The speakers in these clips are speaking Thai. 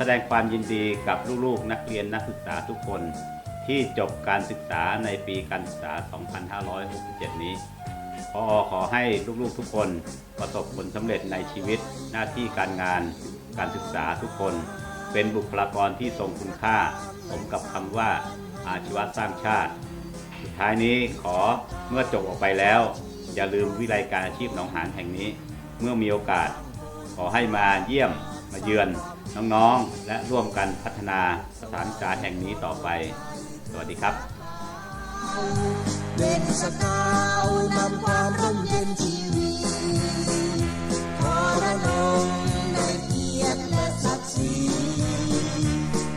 แสดงความยินดีกับลูกๆ นักเรียนนักศึกษาทุกคน ที่จบการศึกษาในปีการศึกษา 2567 นี้พอขอให้ลูกๆทุกคนประสบผลสำเร็จในชีวิตหน้าที่การงาน การศึกษาทุกคน เป็นบุคลากรที่ทรงคุณค่า สมกับคำว่าอาชีวะสร้างชาติ สุดท้ายนี้ขอเมื่อจบออกไปแล้ว อย่าลืมวิไลการอาชีพหนองหานแห่งนี้ เมื่อมีโอกาส ขอให้มาเยี่ยม มาเยือนน้องๆ และร่วมกันพัฒนาสถานกษาแห่งนี้ต่อไป สวัสดีครับเป็นสกาวนำความร่มเย็นชีวิตขอรนงในเกียรติและศักดิ์ศรี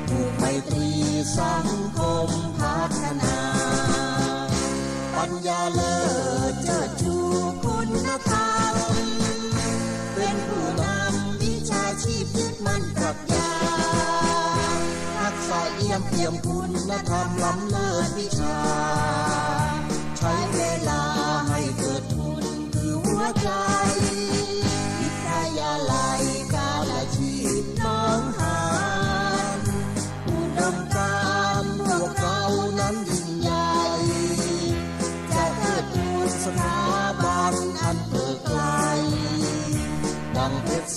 ผูกไมตรีสังคมพัฒนา ปัญญาเลิศ มั่นปรัชญาทักษะเอี่ยมเอี่ยมคุณธรรมล้ำเลิศวิชา ใช้เวลาให้เกิดทุนคือหัวใจ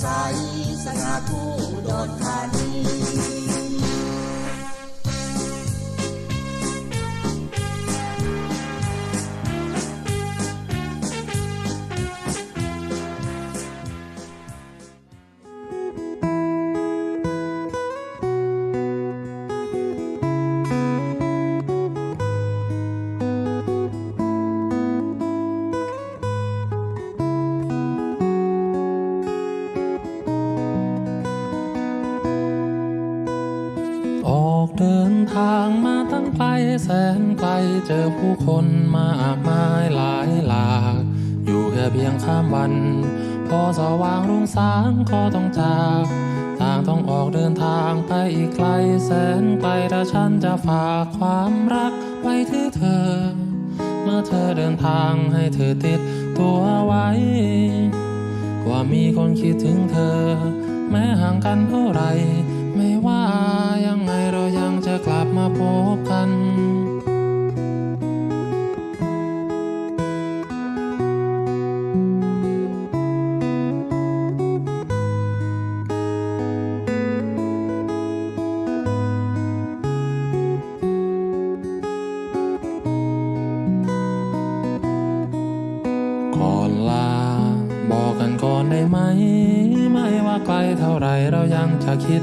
ใสสง่าคู่โดอนธานี ทางมาตั้งไกลแสนไกลเจอผู้คนมากมายหลายหลาก อยู่แค่เพียงข้ามวัน พอสว่างรุ่งสางก็ต้องจากต่างต้องออกเดินทางไปอีกไกลแสนไกลถ้าฉันจะฝากความรักไว้ที่เธอ เมื่อเธอเดินทางให้เธอติดตัวไว้ ว่ามีคนคิดถึงเธอ แม้ห่างกันเท่าไหร ไม่ว่ายังไงเรายังจะกลับมาพบกันก่อลาบอกกันก่อนได้ไหม ไม่ว่าไกลเท่าไรเรายังจะคิด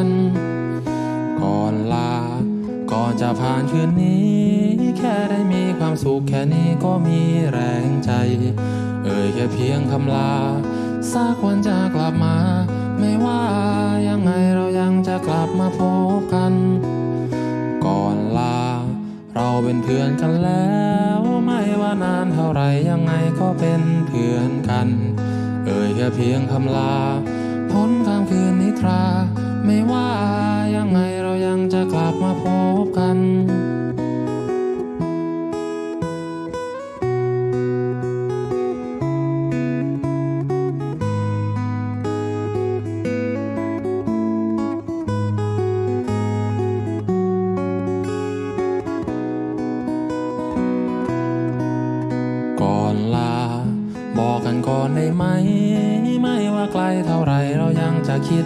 น จะผ่านคืนนี้ แค่ได้มีความสุขแค่นี้ก็มีแรงใจ เอ่ยแค่เพียงคำลาสักวันจะกลับมา ไม่ว่ายังไงเรายังจะกลับมาพบกัน ก่อนลา เราเป็นเพื่อนกันแล้ว ไม่ว่านานเท่าไรยังไงก็เป็นเพื่อนกัน เอ่ยแค่เพียงคำลาพ้นข้ามคืนนิทรา ไม่ว่ายังไงเรายังจะกลับมาพบกันก่อนลาบอกกันก่อนได้ไหม ไม่ว่าไกลเท่าไรเรายังจะคิด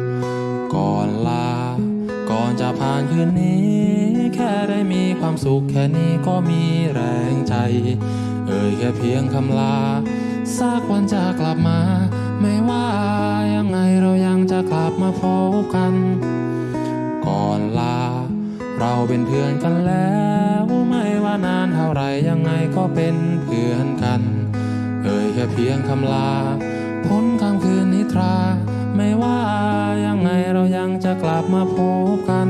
อนจะผ่านคืนนี้ แค่ได้มีความสุขแค่นี้ก็มีแรงใจเอเอ่ยแค่เพียงคำลาสักวันจะกลับมา ไม่ว่ายังไงเรายังจะกลับมาพบกัน ก่อนลา เราเป็นเพื่อนกันแล้ว ไม่ว่านานเท่าไรยังไงก็เป็นเพื่อนกัน เอ่ยแค่เพียงคำลา พ้นคำคืนนิทรา ไม่ว่ายังไงเรายังจะกลับมาพบกัน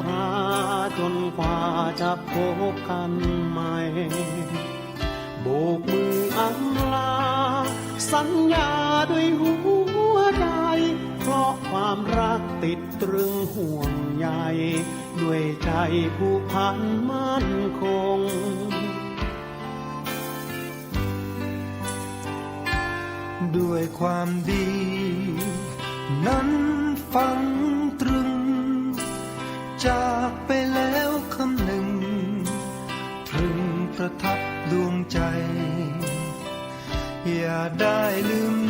ตราจนกว่าจะพบกันใหม่ โบกมืออำลา สัญญาด้วยหัวใจ เพราะความรักติดตรึงห่วงใยด้วยใจผู้พันมั่นคงด้วยความดี นั้นฟัง ประทับดวงใจ อย่าได้ลืม